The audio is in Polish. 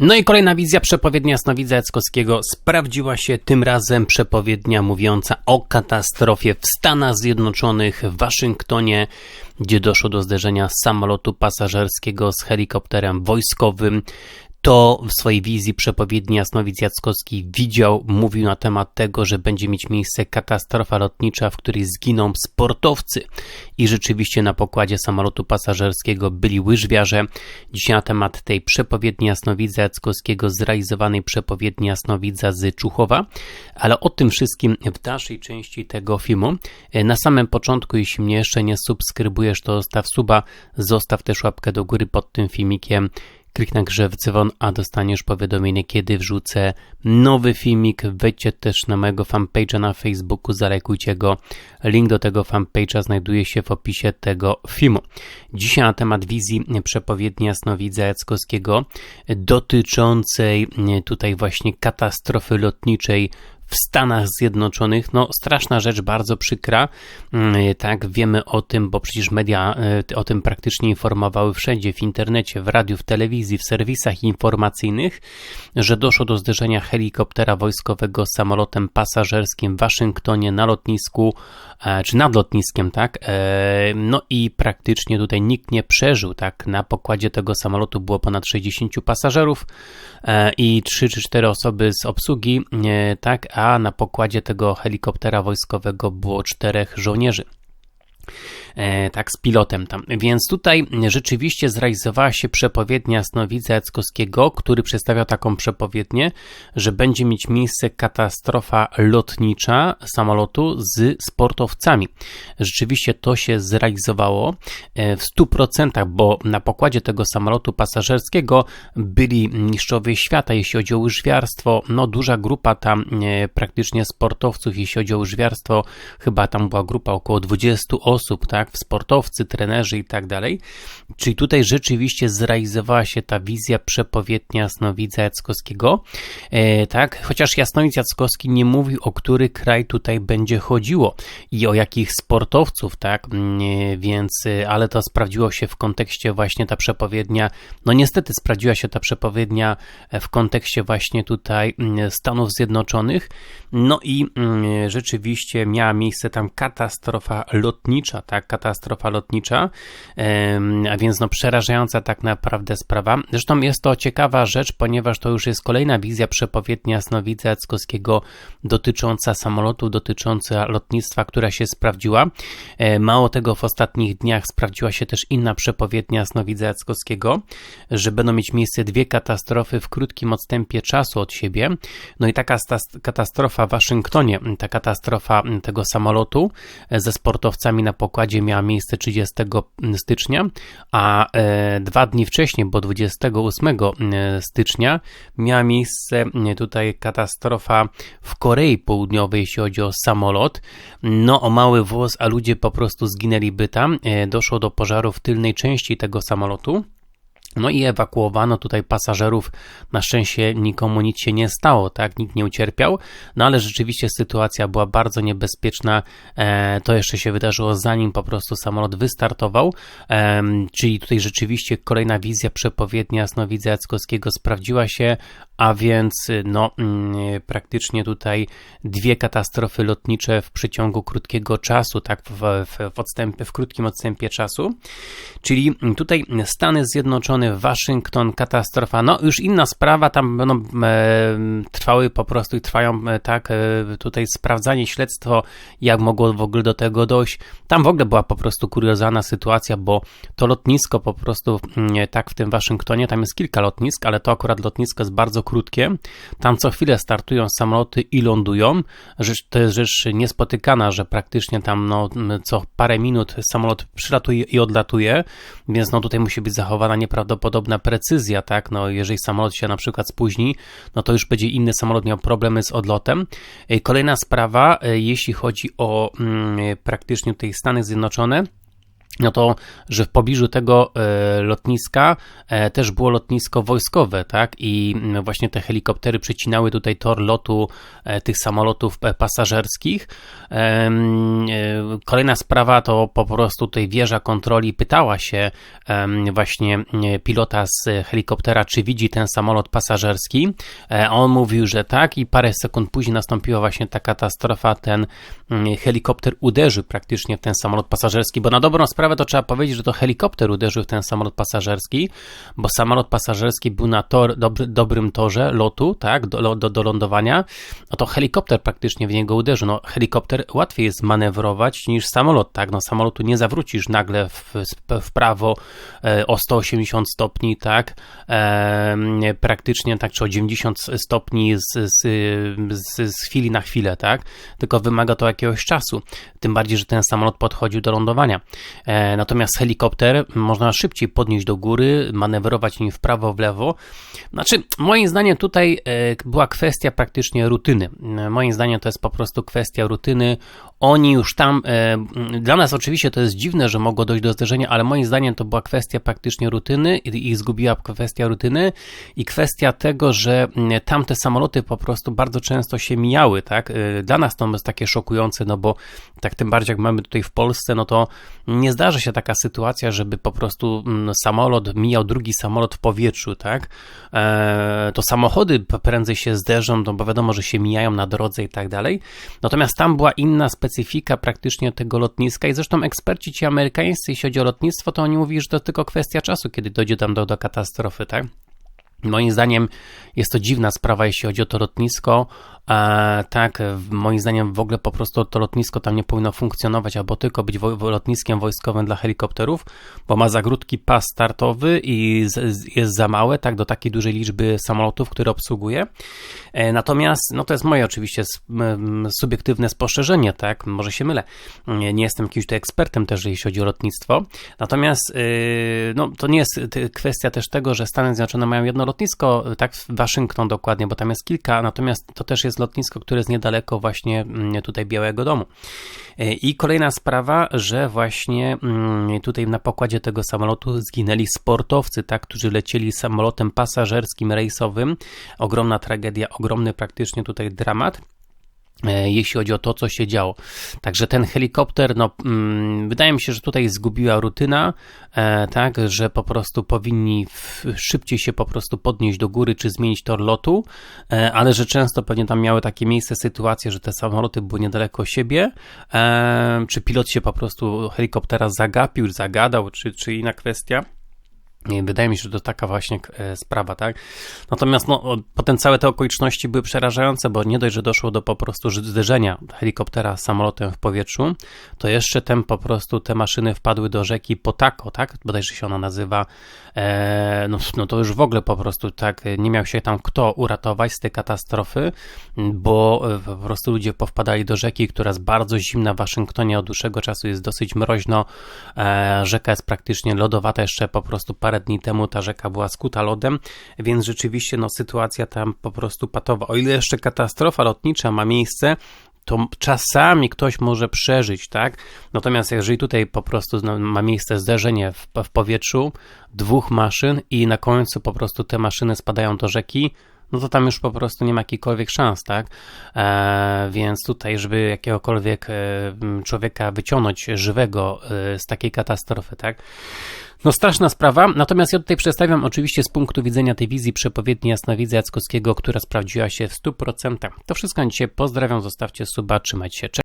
No i kolejna wizja przepowiednia Jasnowidza Jackowskiego. Sprawdziła się tym razem przepowiednia mówiąca o katastrofie w Stanach Zjednoczonych w Waszyngtonie, gdzie doszło do zderzenia samolotu pasażerskiego z helikopterem wojskowym to w swojej wizji przepowiedni Jasnowic Jackowski widział, mówił na temat tego, że będzie mieć miejsce katastrofa lotnicza, w której zginą sportowcy. I rzeczywiście na pokładzie samolotu pasażerskiego byli łyżwiarze. Dzisiaj na temat tej przepowiedni Jasnowidza Jackowskiego, zrealizowanej przepowiedni Jasnowidza z Czuchowa, ale o tym wszystkim w dalszej części tego filmu. Na samym początku, jeśli mnie jeszcze nie subskrybujesz, to zostaw suba, zostaw też łapkę do góry pod tym filmikiem klik na grze w dzwon, a dostaniesz powiadomienie, kiedy wrzucę nowy filmik. Wejdźcie też na mojego fanpage'a na Facebooku, zalajkujcie go. Link do tego fanpage'a znajduje się w opisie tego filmu. Dzisiaj na temat wizji przepowiedni Jasnowidza Jackowskiego dotyczącej tutaj właśnie katastrofy lotniczej w Stanach Zjednoczonych. No, straszna rzecz, bardzo przykra. Mm, tak, wiemy o tym, bo przecież media e, o tym praktycznie informowały wszędzie, w internecie, w radiu, w telewizji, w serwisach informacyjnych, że doszło do zderzenia helikoptera wojskowego z samolotem pasażerskim w Waszyngtonie na lotnisku, e, czy nad lotniskiem, tak? E, no i praktycznie tutaj nikt nie przeżył, tak? Na pokładzie tego samolotu było ponad 60 pasażerów i 3 czy 4 osoby z obsługi, tak? A na pokładzie tego helikoptera wojskowego było czterech żołnierzy. E, tak, z pilotem tam. Więc tutaj rzeczywiście zrealizowała się przepowiednia Snowica Jackowskiego, który przedstawia taką przepowiednię, że będzie mieć miejsce katastrofa lotnicza samolotu z sportowcami. Rzeczywiście to się zrealizowało e, w 100%, bo na pokładzie tego samolotu pasażerskiego byli mistrzowie świata, jeśli chodzi o łyżwiarstwo. No, duża grupa tam e, praktycznie sportowców, jeśli chodzi o łyżwiarstwo, chyba tam była grupa około 20 osób, tak? Tak, sportowcy, trenerzy i tak dalej. Czyli tutaj rzeczywiście zrealizowała się ta wizja przepowiednia Jasnowidza Jackowskiego, e, tak, chociaż Jasnowic Jackowski nie mówił, o który kraj tutaj będzie chodziło i o jakich sportowców, tak, mm, więc, e, ale to sprawdziło się w kontekście właśnie ta przepowiednia, no niestety sprawdziła się ta przepowiednia e, w kontekście właśnie tutaj mm, Stanów Zjednoczonych, no i mm, rzeczywiście miała miejsce tam katastrofa lotnicza, tak, katastrofa lotnicza, a więc no przerażająca tak naprawdę sprawa. Zresztą jest to ciekawa rzecz, ponieważ to już jest kolejna wizja przepowiednia Jasnowidza Jackowskiego dotycząca samolotu, dotycząca lotnictwa, która się sprawdziła. E, mało tego, w ostatnich dniach sprawdziła się też inna przepowiednia Jasnowidza Jackowskiego, że będą mieć miejsce dwie katastrofy w krótkim odstępie czasu od siebie. No i taka katastrofa w Waszyngtonie, ta katastrofa tego samolotu e, ze sportowcami na pokładzie miała miejsce 30 stycznia, a e, dwa dni wcześniej, bo 28 e, stycznia, miała miejsce e, tutaj katastrofa w Korei Południowej, jeśli chodzi o samolot. No, o mały włos, a ludzie po prostu zginęliby tam. Doszło do pożaru w tylnej części tego samolotu. No i ewakuowano tutaj pasażerów. Na szczęście nikomu nic się nie stało, tak? Nikt nie ucierpiał, no ale rzeczywiście sytuacja była bardzo niebezpieczna. E, to jeszcze się wydarzyło zanim po prostu samolot wystartował. E, czyli tutaj rzeczywiście kolejna wizja przepowiednia Jasnowidza Jackowskiego sprawdziła się, a więc no mm, praktycznie tutaj dwie katastrofy lotnicze w przeciągu krótkiego czasu, tak? W, w, odstępie, w krótkim odstępie czasu. Czyli tutaj Stany Zjednoczone Waszyngton, katastrofa. No, już inna sprawa, tam będą e, trwały po prostu i trwają e, tak, e, tutaj sprawdzanie, śledztwo, jak mogło w ogóle do tego dojść. Tam w ogóle była po prostu kuriozalna sytuacja, bo to lotnisko po prostu, mm, tak w tym Waszyngtonie, tam jest kilka lotnisk, ale to akurat lotnisko jest bardzo krótkie. Tam co chwilę startują samoloty i lądują. Rzecz, to jest rzecz niespotykana, że praktycznie tam no, co parę minut samolot przylatuje i odlatuje, więc no tutaj musi być zachowana nieprawdopodobna podobna precyzja, tak? No, jeżeli samolot się na przykład spóźni, no to już będzie inny samolot miał problemy z odlotem. E, kolejna sprawa, e, jeśli chodzi o mm, praktycznie tutaj Stany Zjednoczone, no to, że w pobliżu tego e, lotniska e, też było lotnisko wojskowe, tak? I właśnie te helikoptery przecinały tutaj tor lotu e, tych samolotów pasażerskich. Kolejna sprawa to po prostu tutaj wieża kontroli pytała się właśnie pilota z helikoptera, czy widzi ten samolot pasażerski. On mówił, że tak i parę sekund później nastąpiła właśnie ta katastrofa. Ten mm, helikopter uderzył praktycznie w ten samolot pasażerski, bo na dobrą sprawę to trzeba powiedzieć, że to helikopter uderzył w ten samolot pasażerski, bo samolot pasażerski był na tor, dobry, dobrym torze lotu, tak, do, do, do lądowania, no to helikopter praktycznie w niego uderzył. No, helikopter łatwiej jest manewrować niż samolot, tak, no samolotu nie zawrócisz nagle w, w prawo e, o 180 stopni, tak, e, praktycznie tak, czy o 90 stopni z, z, z, z chwili na chwilę, tak, tylko wymaga to jakiegoś czasu, tym bardziej, że ten samolot podchodził do lądowania. E, natomiast helikopter można szybciej podnieść do góry, manewrować nim w prawo, w lewo. Znaczy, moim zdaniem tutaj e, była kwestia praktycznie rutyny. E, Moim zdaniem to jest po prostu kwestia rutyny. Oni już tam, e, dla nas oczywiście to jest dziwne, że mogło dojść do zderzenia, ale moim zdaniem to była kwestia praktycznie rutyny i ich zgubiła kwestia rutyny i kwestia tego, że tamte samoloty po prostu bardzo często się mijały, tak? E, Dla nas to jest takie szokujące, no bo tak tym bardziej jak mamy tutaj w Polsce, no to nie zdarza się taka sytuacja, żeby po prostu samolot mijał drugi samolot w powietrzu, tak? E, to samochody prędzej się zderzą, no bo wiadomo, że się mijają na drodze i tak dalej. Natomiast tam była inna specyfika praktycznie tego lotniska i zresztą eksperci ci amerykańscy, jeśli chodzi o lotnictwo, to oni mówili, że to tylko kwestia czasu, kiedy dojdzie tam do, do katastrofy, tak? Moim zdaniem jest to dziwna sprawa, jeśli chodzi o to lotnisko. E, tak, moim zdaniem w ogóle po prostu to lotnisko tam nie powinno funkcjonować, albo tylko być wo- lotniskiem wojskowym dla helikopterów, bo ma za krótki pas startowy i jest za małe, tak, do takiej dużej liczby samolotów, które obsługuje. E, natomiast, no to jest moje oczywiście subiektywne spostrzeżenie, tak, może się mylę. Nie, nie jestem jakimś tutaj ekspertem też, jeśli chodzi o lotnictwo. Natomiast, yy, no to nie jest y, kwestia też tego, że Stany Zjednoczone mają jedno lotnisko, y, tak, w Waszyngton dokładnie, bo tam jest kilka, natomiast to też jest lotnisko, które jest niedaleko właśnie mm, tutaj Białego Domu. Y, I kolejna sprawa, że właśnie mm, tutaj na pokładzie tego samolotu zginęli sportowcy, tak, którzy lecieli samolotem pasażerskim, rejsowym. Ogromna tragedia, ogromny praktycznie tutaj dramat e, jeśli chodzi o to, co się działo. Także ten helikopter, no, mm, wydaje mi się, że tutaj zgubiła rutyna, e, tak, że po prostu powinni szybciej się po prostu podnieść do góry, czy zmienić tor lotu, e, ale że często pewnie tam miały takie miejsce, sytuacje, że te samoloty były niedaleko siebie, e, czy pilot się po prostu helikoptera zagapił, zagadał, czy, czy inna kwestia. Wydaje mi się, że to taka właśnie e, sprawa, tak? Natomiast no, potem całe te okoliczności były przerażające, bo nie dość, że doszło do po prostu zderzenia helikoptera z samolotem w powietrzu, to jeszcze ten po prostu te maszyny wpadły do rzeki Potako, tak? Bodajże się ona nazywa. E, no, no to już w ogóle po prostu tak nie miał się tam kto uratować z tej katastrofy, bo e, po prostu ludzie powpadali do rzeki, która jest bardzo zimna w Waszyngtonie od dłuższego czasu jest dosyć mroźno. E, rzeka jest praktycznie lodowata, jeszcze po prostu parę dni temu ta rzeka była skuta lodem, więc rzeczywiście no, sytuacja tam po prostu patowa. O ile jeszcze katastrofa lotnicza ma miejsce, to czasami ktoś może przeżyć, tak? Natomiast jeżeli tutaj po prostu no, ma miejsce zderzenie w, w powietrzu dwóch maszyn i na końcu po prostu te maszyny spadają do rzeki, no to tam już po prostu nie ma jakichkolwiek szans, tak? E, więc tutaj, żeby jakiegokolwiek e, człowieka wyciągnąć żywego e, z takiej katastrofy, tak? No straszna sprawa, natomiast ja tutaj przedstawiam oczywiście z punktu widzenia tej wizji przepowiedni jasnowidza Jackowskiego, która sprawdziła się w 100%. To wszystko na dzisiaj, pozdrawiam, zostawcie suba, trzymajcie się.